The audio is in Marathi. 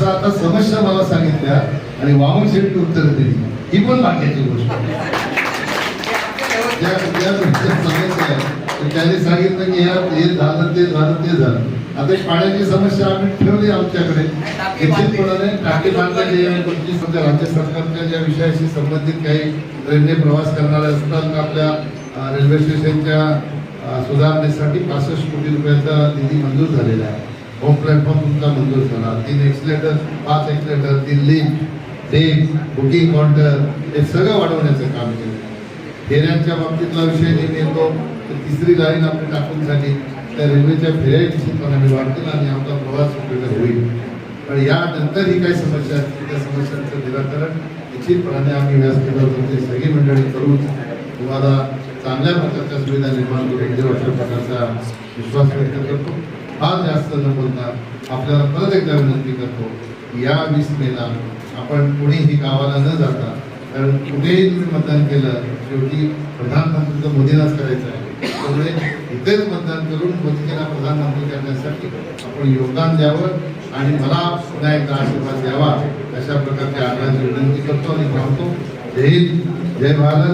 तसं आता समस्या मला सांगितल्या आणि वामन शेट्टी उत्तर दिली. ही पण बाकीची गोष्ट समस्या त्यांनी सांगितलं की यात हे झालं ते झालं ते झालं. आता पाण्याची समस्या आम्ही ठेवली आमच्याकडे. निश्चितपणाने टाकी बांधण्याची सध्या राज्य सरकारच्या ज्या विषयाशी संबंधित काही रेल्वे प्रवास करणारे असतात आपल्या रेल्वे स्टेशनच्या सुधारणेसाठी पासष्ट कोटी रुपयाचा निधी मंजूर झालेला आहे. होम प्लॅटफॉर्म तुमचा मंजूर झाला तीन एक्सिलेटर पाच एक्सलेटर तीन लिंक डेक बुकिंग काउंटर हे सगळं वाढवण्याचं काम केलं. फेऱ्यांच्या बाबतीतला विषय नेहमी येतो तर तिसरी लाईन आपली टाकून झाली. त्या रेल्वेच्या फेऱ्याची पण आम्ही वाढतील आणि आमचा प्रवास सुखकर होईल. पण यानंतर ही काही समस्या असतील त्या समस्यांचं निराकरण निश्चितपणाने आम्ही व्यासपीठावर सगळी मंडळी करून तुम्हाला चांगल्या प्रकारच्या सुविधा निर्माण करून देऊ अशा प्रकारचा विश्वास व्यक्त करतो. फार जास्त न बोलता आपल्याला परत एकदा विनंती करतो या वीस मेला आपण कुणीही गावाला न जाता कारण कुठेही तुम्ही मतदान केलं शेवटी प्रधानमंत्री तर करायचं आहे. त्यामुळे इथेच मतदान करून मोदीजीला प्रधानमंत्री करण्यासाठी आपण योगदान द्यावं आणि मला पुन्हा एकदा आशीर्वाद द्यावा अशा प्रकारच्या आग्रहाची विनंती करतो आणि सांगतो जय हिंद जय भारत.